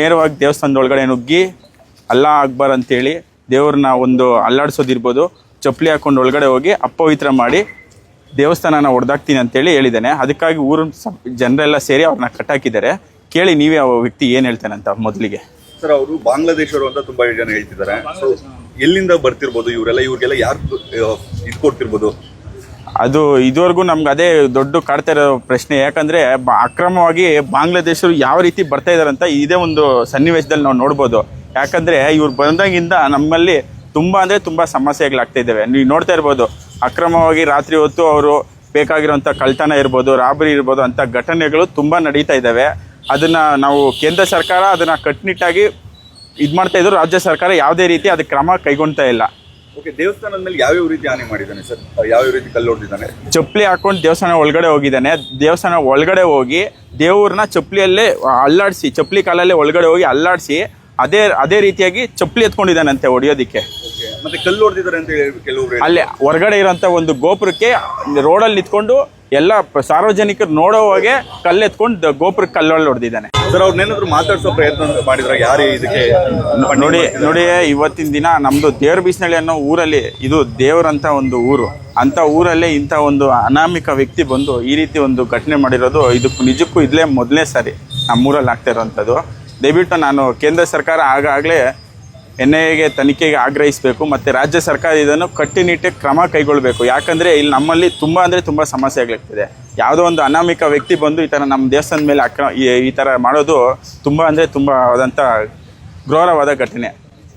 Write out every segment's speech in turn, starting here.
ನೇರವಾಗಿ ದೇವಸ್ಥಾನದ ಒಳಗಡೆ ನುಗ್ಗಿ ಅಲ್ಲಾ ಅಕ್ಬರ್ ಅಂತೇಳಿ ದೇವ್ರನ್ನ ಒಂದು ಅಲ್ಲಾಡಿಸೋದಿರ್ಬೋದು, ಚಪ್ಪಲಿ ಹಾಕೊಂಡು ಒಳಗಡೆ ಹೋಗಿ ಅಪವಿತ್ರ ಮಾಡಿ ದೇವಸ್ಥಾನನ ಹೊಡೆದಾಕ್ತೀನಿ ಅಂತೇಳಿ ಹೇಳಿದ್ದಾನೆ. ಅದಕ್ಕಾಗಿ ಊರಿನ ಜನರೆಲ್ಲ ಸೇರಿ ಅವ್ರನ್ನ ಕಟ್ಟಾಕಿದ್ದಾರೆ. ಕೇಳಿ ನೀವೇ ಆ ವ್ಯಕ್ತಿ ಏನು ಹೇಳ್ತಾನೆ ಅಂತ ಮೊದಲಿಗೆ. ಸರ್, ಅವರು ಬಾಂಗ್ಲಾದೇಶರು ಅಂತ ತುಂಬಾ ಜನ ಹೇಳ್ತಿದ್ದಾರೆ. ಸೊ ಎಲ್ಲಿಂದ ಬರ್ತಿರ್ಬೋದು ಇವರೆಲ್ಲ? ಇವ್ರಿಗೆಲ್ಲ ಯಾರು ಇದು ಕೊಡ್ತಿರ್ಬೋದು? ಅದು ಇದುವರೆಗೂ ನಮ್ಗೆ ಅದೇ ದೊಡ್ಡ ಕಾಡ್ತಾ ಇರೋ ಪ್ರಶ್ನೆ, ಯಾಕಂದ್ರೆ ಅಕ್ರಮವಾಗಿ ಬಾಂಗ್ಲಾದೇಶರು ಯಾವ ರೀತಿ ಬರ್ತಾ ಇದ್ದಾರೆ ಅಂತ ಇದೇ ಒಂದು ಸನ್ನಿವೇಶದಲ್ಲಿ ನಾವು ನೋಡ್ಬೋದು. ಯಾಕಂದ್ರೆ ಇವ್ರು ಬಂದಾಗಿಂದ ನಮ್ಮಲ್ಲಿ ತುಂಬಾ ಅಂದ್ರೆ ತುಂಬಾ ಸಮಸ್ಯೆಗಳಾಗ್ತಾ ಇದ್ದಾವೆ ನೀವು ನೋಡ್ತಾ ಇರ್ಬೋದು, ಅಕ್ರಮವಾಗಿ ರಾತ್ರಿ ಹೊತ್ತು ಅವರು ಬೇಕಾಗಿರೋಂಥ ಕಳ್ತನ ಇರ್ಬೋದು, ರಾಬರಿ ಇರ್ಬೋದು ಅಂತ ಘಟನೆಗಳು ತುಂಬಾ ನಡೀತಾ ಇದ್ದಾವೆ ಅದನ್ನ ನಾವು ಕೇಂದ್ರ ಸರ್ಕಾರ ಅದನ್ನ ಕಟ್ಟುನಿಟ್ಟಾಗಿ ಇದು ಮಾಡ್ತಾ ಇದ್ರು, ರಾಜ್ಯ ಸರ್ಕಾರ ಯಾವುದೇ ರೀತಿ ಅದಕ್ಕೆ ಕ್ರಮ ಕೈಗೊಳ್ತಾ ಇಲ್ಲ. ಓಕೆ ದೇವಸ್ಥಾನದ ಮೇಲೆ ಯಾವ್ಯಾವ ರೀತಿ ಹಾನಿ ಮಾಡಿದ್ದಾನೆ ಸರ್? ಯಾವ್ಯಾವ ರೀತಿ ಕಲ್ಲು ಹೊಡೆದಿದ್ದಾನೆ? ಚಪ್ಪಲಿ ಹಾಕೊಂಡು ದೇವಸ್ಥಾನ ಒಳಗಡೆ ಹೋಗಿದ್ದಾನೆ. ದೇವಸ್ಥಾನ ಒಳಗಡೆ ಹೋಗಿ ದೇವ್ರನ್ನ ಚಪ್ಪಲಿಯಲ್ಲೇ ಅಲ್ಲಾಡಿಸಿ ಚಪ್ಪಲಿ ಕಾಲಲ್ಲೇ ಒಳಗಡೆ ಹೋಗಿ ಅಲ್ಲಾಡಿಸಿ ಅದೇ ಅದೇ ರೀತಿಯಾಗಿ ಚಪ್ಪಲಿ ಎತ್ಕೊಂಡಿದ್ದಾನಂತೆ ಹೊಡಿಯೋದಿಕ್ಕೆ. ಮತ್ತೆ ಕಲ್ಲು ಹೊಡೆದಿದ್ದಾರೆ ಅಂತ ಹೇಳಿ ಕೆಲವರು ಅಲ್ಲೇ ಅಲ್ಲಿ ಹೊರಗಡೆ ಇರೋಂಥ ಒಂದು ಗೋಪುರಕ್ಕೆ ರೋಡಲ್ಲಿ ನಿಂತ್ಕೊಂಡು ಎಲ್ಲ ಸಾರ್ವಜನಿಕರು ಸಾರ್ವಜನಿಕರು ನೋಡೋವಾಗೆ ಕಲ್ಲೆತ್ಕೊಂಡು ಗೋಪುರಕ್ಕೆ ಕಲ್ಲೊಳ್ಳಿ ಹೊಡೆದಿದ್ದಾನೆ. ಸರ್ ಅವ್ರನ್ನೇನಾದ್ರು ಮಾತಾಡಿಸೋ ಪ್ರಯತ್ನ ಮಾಡಿದ್ರ? ಯಾರು ಇದಕ್ಕೆ ನೋಡಿ ನೋಡಿ ಇವತ್ತಿನ ದಿನ ನಮ್ಮದು ದೇವ್ರ ಬೀಸ್ನಳ್ಳಿ ಅನ್ನೋ ಊರಲ್ಲಿ ಇದು ದೇವರಂತ ಒಂದು ಊರು. ಅಂತ ಊರಲ್ಲೇ ಇಂಥ ಒಂದು ಅನಾಮಿಕ ವ್ಯಕ್ತಿ ಬಂದು ಈ ರೀತಿ ಒಂದು ಘಟನೆ ಮಾಡಿರೋದು ಇದಕ್ಕೂ ನಿಜಕ್ಕೂ ಇದ್ಲೇ ಮೊದಲನೇ ಸಾರಿ ನಮ್ಮೂರಲ್ಲಿ ಆಗ್ತಾ ಇರೋವಂಥದ್ದು ದಯವಿಟ್ಟು ನಾನು ಕೇಂದ್ರ ಸರ್ಕಾರ ಆಗಾಗಲೇ ಎನ್ ಐ ಎಗೆ ತನಿಖೆಗೆ ಆಗ್ರಹಿಸಬೇಕು ಮತ್ತು ರಾಜ್ಯ ಸರ್ಕಾರ ಇದನ್ನು ಕಟ್ಟುನಿಟ್ಟಿಗೆ ಕ್ರಮ ಕೈಗೊಳ್ಳಬೇಕು. ಯಾಕಂದರೆ ಇಲ್ಲಿ ನಮ್ಮಲ್ಲಿ ತುಂಬ ಅಂದರೆ ತುಂಬ ಸಮಸ್ಯೆಗಳಿರ್ತದೆ. ಯಾವುದೋ ಒಂದು ಅನಾಮಿಕ ವ್ಯಕ್ತಿ ಬಂದು ಈ ಥರ ನಮ್ಮ ದೇವಸ್ಥಾನದ ಮೇಲೆ ಅಕ್ರ ಈ- ಥರ ಮಾಡೋದು ತುಂಬ ಅಂದರೆ ತುಂಬ ಆದಂಥ ಘೋರವಾದ ಘಟನೆ.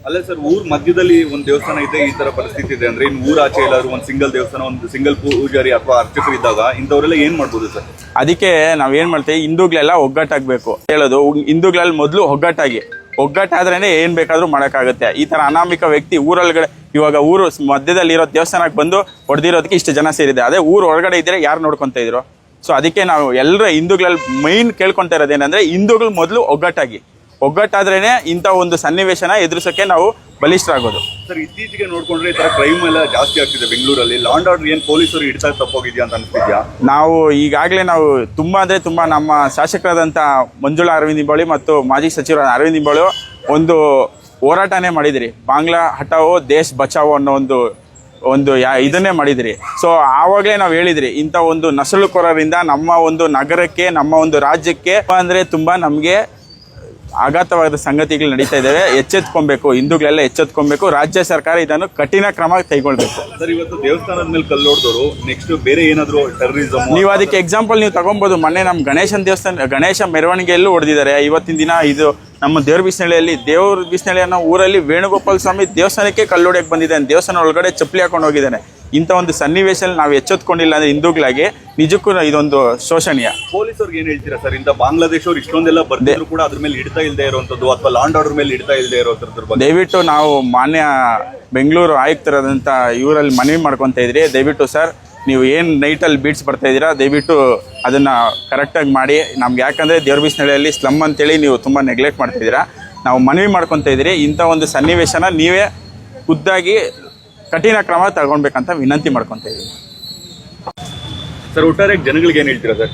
ಅಲ್ಲ ಸರ್ ಊರ್ ಮಧ್ಯದಲ್ಲಿ ಒಂದು ದೇವಸ್ಥಾನ ಇದೆ ಈ ತರ ಪರಿಸ್ಥಿತಿ ಇದೆ ಅಂದ್ರೆ ಇನ್ನು ಊರ ಆಚೆ ಎಲ್ಲಾದ್ರು ಒಂದು ಸಿಂಗಲ್ ದೇವಸ್ಥಾನ ಒಂದು ಸಿಂಗಲ್ ಪೂಜಾರಿ ಅಥವಾ ಅರ್ಚಕರು ಇದ್ದಾಗ ಇಂಥವರೆಲ್ಲ ಏನು ಮಾಡ್ಬೋದು ಸರ್? ಅದಕ್ಕೆ ನಾವೇನು ಮಾಡ್ತೀವಿ ಹಿಂದೂಗಳೆಲ್ಲ ಒಗ್ಗಟ್ಟಾಗಬೇಕು. ಹೇಳೋದು ಹಿಂದೂಗಳಲ್ಲಿ ಮೊದಲು ಒಗ್ಗಟ್ಟಾಗಿ. ಒಗ್ಗಟ್ಟಾದ್ರೇನೆ ಏನು ಬೇಕಾದರೂ ಮಾಡೋಕ್ಕಾಗುತ್ತೆ. ಈ ಥರ ಅನಾಮಿಕ ವ್ಯಕ್ತಿ ಊರೊಳಗಡೆ ಇವಾಗ ಊರು ಮಧ್ಯದಲ್ಲಿ ಇರೋ ದೇವಸ್ಥಾನಕ್ಕೆ ಬಂದು ಹೊಡೆದಿರೋದಕ್ಕೆ ಇಷ್ಟು ಜನ ಸೇರಿದೆ. ಅದೇ ಊರು ಒಳಗಡೆ ಇದ್ದರೆ ಯಾರು ನೋಡ್ಕೊತ ಇದ್ರು? ಸೊ ಅದಕ್ಕೆ ನಾವು ಎಲ್ಲರ ಹಿಂದೂಗಳಲ್ಲಿ ಮೈನ್ ಕೇಳ್ಕೊತಾ ಇರೋದೇನೆಂದರೆ ಹಿಂದೂಗಳು ಮೊದಲು ಒಗ್ಗಟ್ಟಾಗಿ. ಒಗ್ಗಟ್ಟಾದ್ರೇ ಇಂಥ ಒಂದು ಸನ್ನಿವೇಶನ ಎದುರಿಸೋಕ್ಕೆ ನಾವು ಬಲಿಷ್ಠರಾಗೋದು. ಸರ್, ಇತ್ತೀಚೆಗೆ ನೋಡ್ಕೊಂಡ್ರೆ ಈ ತರ ಕ್ರೈಮ್ ಎಲ್ಲ ಜಾಸ್ತಿ ಆಗ್ತಿದೆ ಬೆಂಗಳೂರಲ್ಲಿ. ಲಾಂಡ್ ಆರ್ಡರ್ ಏನ್ ಪೊಲೀಸರು ಹಿಡಿತಾ ತಪ್ಪೋಗಿದ್ಯಾ ಅಂತ ಅನ್ಸ್ತಿದ್ಯಾ? ನಾವು ಈಗಾಗಲೇ ನಾವು ತುಂಬ ಅಂದರೆ ತುಂಬ ನಮ್ಮ ಶಾಸಕರಾದಂಥ ಮಂಜುಳಾ ಅರವಿಂದ್ ನಿಂಬಾಳಿ ಮತ್ತು ಮಾಜಿ ಸಚಿವ ಅರವಿಂದ್ ನಿಂಬಾಳಿ ಒಂದು ಹೋರಾಟನೇ ಮಾಡಿದಿರಿ. ಬಾಂಗ್ಲಾ ಹಟಾವೋ ದೇಶ್ ಬಚಾವೋ ಅನ್ನೋ ಒಂದು ಒಂದು ಯಾ ಇದನ್ನೇ ಮಾಡಿದಿರಿ. ಸೊ ಆವಾಗಲೇ ನಾವು ಹೇಳಿದ್ರಿ, ಇಂಥ ಒಂದು ನಸಲುಕೋರರಿಂದ ನಮ್ಮ ಒಂದು ನಗರಕ್ಕೆ, ನಮ್ಮ ಒಂದು ರಾಜ್ಯಕ್ಕೆ ಅಂದರೆ ತುಂಬ ನಮಗೆ ಆಘಾತವಾದ ಸಂಗತಿಗಳು ನಡೀತಾ ಇದ್ದಾವೆ. ಎಚ್ಚೆತ್ಕೊಬೇಕು ಹಿಂದೂಗಳೆಲ್ಲ ಎಚ್ಚೆತ್ಕೊಬೇಕು ರಾಜ್ಯ ಸರ್ಕಾರ ಇದನ್ನು ಕಠಿಣ ಕ್ರಮ ಕೈಗೊಳ್ಬೇಕು. ಸರ್ ಇವತ್ತು ದೇವಸ್ಥಾನದ ಮೇಲೆ ಕಲ್ಲು ಹೊಡೆದವರು ನೆಕ್ಸ್ಟ್ ಬೇರೆ ಏನಾದರೂ ಟೆರರಿಸಮ್ ನೀವು ಅದಕ್ಕೆ ಎಕ್ಸಾಂಪಲ್ ನೀವು ತಗೊಬೋದು ಮೊನ್ನೆ ನಮ್ಮ ಗಣೇಶನ ದೇವಸ್ಥಾನ ಗಣೇಶ ಮೆರವಣಿಗೆಯಲ್ಲೂ ಹೊಡೆದಿದ್ದಾರೆ. ಇವತ್ತಿನ ದಿನ ಇದು ನಮ್ಮ ದೇವ್ರ ಬಿಸಿನಳೆಯಲ್ಲಿ ದೇವ್ರ ಬಿಸಿನಳೆ ಅನ್ನೋ ಊರಲ್ಲಿ ವೇಣುಗೋಪಾಲ ಸ್ವಾಮಿ ದೇವಸ್ಥಾನಕ್ಕೆ ಕಲ್ಲೊಡೆಯಕ್ಕೆ ಬಂದಿದ್ದಾನೆ. ದೇವಸ್ಥಾನ ಒಳಗಡೆ ಚಪ್ಪಲಿ ಹಾಕೊಂಡು ಹೋಗಿದ್ದಾನೆ. ಇಂಥ ಒಂದು ಸನ್ನಿವೇಶದಲ್ಲಿ ನಾವು ಎಚ್ಚೆತ್ಕೊಂಡಿಲ್ಲ ಅಂದರೆ ಹಿಂದೂಗಳಾಗಿ ನಿಜಕ್ಕೂ ಇದೊಂದು ಶೋಷಣೀಯ. ಪೊಲೀಸರಿಗೆ ಏನು ಹೇಳ್ತೀರಾ ಸರ್? ಇಂಥ ಬಾಂಗ್ಲಾದೇಶವ್ರು ಇಷ್ಟೊಂದೆಲ್ಲ ಬರ್ತಿದ್ರು ಕೂಡ ಅದ್ರ ಮೇಲೆ ಹಿಡಿತಾ ಇಲ್ಲದೆ ಇರುವಂಥದ್ದು ಅಥವಾ ಲಾಂಡ್ ಆರ್ಡರ್ ಮೇಲೆ ಹಿಡಿತಾ ಇಲ್ಲದೆ ಇರೋದ್ರ ಬಗ್ಗೆ. ದಯವಿಟ್ಟು ನಾವು ಮಾನ್ಯ ಬೆಂಗಳೂರು ಆಯುಕ್ತರಾದಂಥ ಇವರಲ್ಲಿ ಮನವಿ ಮಾಡ್ಕೊತಾ ಇದ್ರಿ. ದಯವಿಟ್ಟು ಸರ್ ನೀವು ಏನು ನೈಟಲ್ಲಿ ಬೀಟ್ಸ್ ಬರ್ತಾ ಇದ್ದೀರಾ ದಯವಿಟ್ಟು ಅದನ್ನು ಕರೆಕ್ಟಾಗಿ ಮಾಡಿ. ನಮ್ಗೆ ಯಾಕಂದರೆ ದೇವ್ರ ಬಿಸಿನಳ್ಳಿಯಲ್ಲಿ ಸ್ಲಮ್ ಅಂತೇಳಿ ನೀವು ತುಂಬ ನೆಗ್ಲೆಕ್ಟ್ ಮಾಡ್ತಾ ಇದ್ದೀರಾ. ನಾವು ಮನವಿ ಮಾಡ್ಕೊತಾ ಇದ್ದೀರಿ ಇಂಥ ಒಂದು ಸನ್ನಿವೇಶನ ನೀವೇ ಖುದ್ದಾಗಿ ಕಠಿಣ ಕ್ರಮ ತಗೊಳ್ಬೇಕಂತ ವಿನಂತಿ ಮಾಡ್ಕೊತಾ ಇದ್ದೀನಿ. ಸರ್ ಒಟ್ಟಾರೆ ಜನಗಳಿಗೆ ಏನು ಹೇಳ್ತೀರಾ ಸರ್?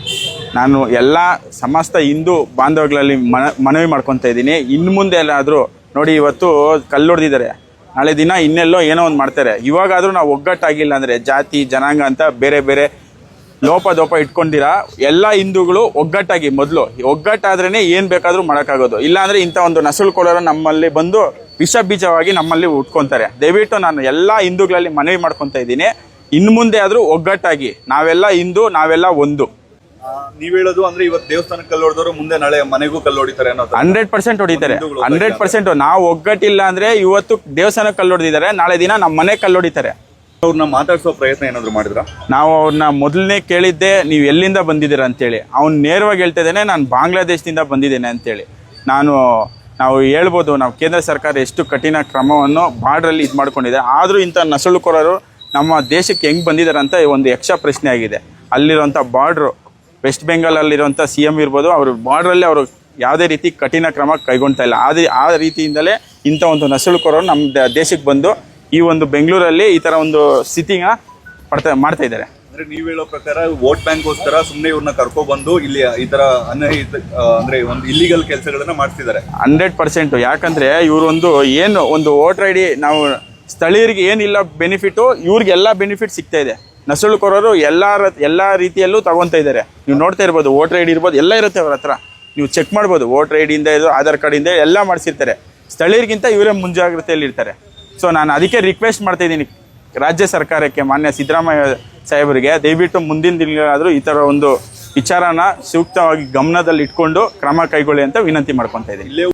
ನಾನು ಎಲ್ಲ ಸಮಸ್ತ ಹಿಂದೂ ಬಾಂಧವಗಳಲ್ಲಿ ಮನ ಮನವಿ ಮಾಡ್ಕೊತಾ ಇದ್ದೀನಿ. ಇನ್ನು ಮುಂದೆ ಎಲ್ಲಾದರೂ ನೋಡಿ ಇವತ್ತು ಕಲ್ಲು ಹೊಡೆದಿದ್ದಾರೆ. ನಾಳೆ ದಿನ ಇನ್ನೆಲ್ಲೋ ಏನೋ ಒಂದು ಮಾಡ್ತಾರೆ. ಇವಾಗಾದರೂ ನಾವು ಒಗ್ಗಟ್ಟಾಗಿಲ್ಲ ಅಂದರೆ ಜಾತಿ ಜನಾಂಗ ಅಂತ ಬೇರೆ ಬೇರೆ ಲೋಪ ದೋಪ ಇಟ್ಕೊಂಡಿರ ಎಲ್ಲ ಹಿಂದೂಗಳು ಒಗ್ಗಟ್ಟಾಗಿ ಮೊದಲು. ಒಗ್ಗಟ್ಟಾದ್ರೇ ಏನು ಬೇಕಾದರೂ ಮಾಡೋಕ್ಕಾಗೋದು. ಇಲ್ಲಾಂದರೆ ಇಂಥ ಒಂದು ನಸುಳ್ಕೊಳ್ಳೋರು ನಮ್ಮಲ್ಲಿ ಬಂದು ವಿಷ ಬೀಜವಾಗಿ ನಮ್ಮಲ್ಲಿ ಉಟ್ಕೊತಾರೆ. ದಯವಿಟ್ಟು ನಾನು ಎಲ್ಲ ಹಿಂದೂಗಳಲ್ಲಿ ಮನವಿ ಮಾಡ್ಕೊತಾ ಇದ್ದೀನಿ. ಇನ್ನು ಮುಂದೆ ಆದರೂ ಒಗ್ಗಟ್ಟಾಗಿ ನಾವೆಲ್ಲ ಹಿಂದೂ ನಾವೆಲ್ಲ ಒಂದು. ನೀವ್ ಹೇಳೋದು ಅಂದ್ರೆ ಇವತ್ತು ದೇವಸ್ಥಾನಕ್ಕೆ ಕಲ್ಲು ಹೊಡೆದವರು ಮುಂದೆ ನಾಳೆ ಮನೆಗೂ ಕಲ್ಲು ಹೊಡಿತಾರೆ ಅನ್ನೋ ತರ. ಹಂಡ್ರೆಡ್ ಪರ್ಸೆಂಟ್ ಹೊಡಿತಾರೆ. Hundred percent. ನಾವು ಒಗ್ಗಟ್ಟಿಲ್ಲ ಅಂದ್ರೆ ಇವತ್ತು ದೇವಸ್ಥಾನಕ್ಕೆ ಕಲ್ಲು ಹೊಡೆದಿದ್ದಾರೆ ನಾಳೆ ದಿನ ನಮ್ಮ ಮನೆ ಕಲ್ಲು ಹೊಡಿತಾರೆ ಅವ್ರನ್ನ ಮಾತಾಡಿಸೋ ಪ್ರಯತ್ನ ಏನಾದ್ರು ಮಾಡಿದ್ರ? ನಾವು ಅವ್ರನ್ನ ಮೊದಲನೇ ಕೇಳಿದ್ದೆ ನೀವು ಎಲ್ಲಿಂದ ಬಂದಿದ್ದೀರಾ? ಅಂತೇಳಿ. ಅವ್ನು ನೇರವಾಗಿ ಹೇಳ್ತಾ ಇದ್ದಾನೆ ನಾನು ಬಾಂಗ್ಲಾದೇಶದಿಂದ ಬಂದಿದ್ದೇನೆ ಅಂತೇಳಿ. ನಾನು ನಾವು ಹೇಳ್ಬೋದು, ನಾವು ಕೇಂದ್ರ ಸರ್ಕಾರ ಎಷ್ಟು ಕಠಿಣ ಕ್ರಮವನ್ನು ಬಾರ್ಡ್ರಲ್ಲಿ ಇದು ಮಾಡ್ಕೊಂಡಿದೆ. ಆದರೂ ಇಂಥ ನಸುಳುಕೋರರು ನಮ್ಮ ದೇಶಕ್ಕೆ ಹೆಂಗೆ ಬಂದಿದ್ದಾರೆ ಅಂತ ಒಂದು ಯಕ್ಷ ಪ್ರಶ್ನೆ ಆಗಿದೆ. ಅಲ್ಲಿರುವಂಥ ಬಾರ್ಡ್ರು, ವೆಸ್ಟ್ ಬೆಂಗಾಲಲ್ಲಿರುವಂಥ ಸಿ ಎಂ ಇರ್ಬೋದು, ಅವರು ಬಾರ್ಡ್ರಲ್ಲಿ ಅವರು ಯಾವುದೇ ರೀತಿ ಕಠಿಣ ಕ್ರಮ ಕೈಗೊಳ್ತಾ ಇಲ್ಲ. ಆದರೆ ಆ ರೀತಿಯಿಂದಲೇ ಇಂಥ ಒಂದು ನಸುಳುಕೋರರು ನಮ್ಮ ದೇಶಕ್ಕೆ ಬಂದು ಈ ಒಂದು ಬೆಂಗಳೂರಲ್ಲಿ ಈ ಥರ ಒಂದು ಸ್ಥಿತಿನ ಪಡ್ತಾ, ಮಾಡ್ತಾ ಇದ್ದಾರೆ. ಅಂದ್ರೆ ನೀವ್ ಹೇಳೋ ಪ್ರಕಾರ ವೋಟ್ ಬ್ಯಾಂಕ್ಗೋಸ್ಕರ ಸುಮ್ಮನೆ ಇವ್ರನ್ನ ಬಂದು ಇಲ್ಲಿ ಈ ತರ ಅನಹಿತ ಅಂದ್ರೆ ಒಂದು ಇಲ್ಲಿಗಲ್ ಕೆಲಸಗಳನ್ನ ಮಾಡ್ತಿದ್ದಾರೆ. Hundred percent. ಯಾಕಂದ್ರೆ ಇವರೊಂದು ಏನು ಒಂದು ವೋಟರ್ ಐ ಡಿ ನಾವು ಸ್ಥಳೀಯರಿಗೆ ಏನಿಲ್ಲ ಬೆನಿಫಿಟ್ಟು ಇವ್ರಿಗೆಲ್ಲ ಬೆನಿಫಿಟ್ ಸಿಗ್ತಾ ಇದೆ. ನಸುಳುಕೋರರು ಎಲ್ಲ ಎಲ್ಲಾ ಎಲ್ಲ ರೀತಿಯಲ್ಲೂ ತಗೊತಾ ಇದ್ದಾರೆ. ನೀವು ನೋಡ್ತಾ ಇರ್ಬೋದು, ವೋಟರ್ ಐ ಡಿ ಇರ್ಬೋದು, ಎಲ್ಲ ಇರುತ್ತೆ ಅವ್ರ ಹತ್ರ. ನೀವು ಚೆಕ್ ಮಾಡ್ಬೋದು, ವೋಟರ್ ಐ ಡಿಯಿಂದ ಇದು, ಆಧಾರ್ ಕಾರ್ಡಿಂದ ಎಲ್ಲ ಮಾಡಿಸಿರ್ತಾರೆ. ಸ್ಥಳೀಯರಿಗಿಂತ ಇವರೇ ಮುಂಜಾಗ್ರತೆಯಲ್ಲಿ ಇರ್ತಾರೆ ಸೊ ನಾನು ಅದಕ್ಕೆ ರಿಕ್ವೆಸ್ಟ್ ಮಾಡ್ತಾ ಇದ್ದೀನಿ. ರಾಜ್ಯ ಸರ್ಕಾರಕ್ಕೆ ಮಾನ್ಯ ಸಿದ್ದರಾಮಯ್ಯ ಸಾಹೇಬರಿಗೆ ದಯವಿಟ್ಟು ಮುಂದಿನ ದಿನಗಳಾದರೂ ಈ ಥರ ಒಂದು ವಿಚಾರನ ಸೂಕ್ತವಾಗಿ ಗಮನದಲ್ಲಿ ಇಟ್ಕೊಂಡು ಕ್ರಮ ಕೈಗೊಳ್ಳಿ ಅಂತ ವಿನಂತಿ ಮಾಡ್ಕೊತಾ ಇದ್ದೀನಿ.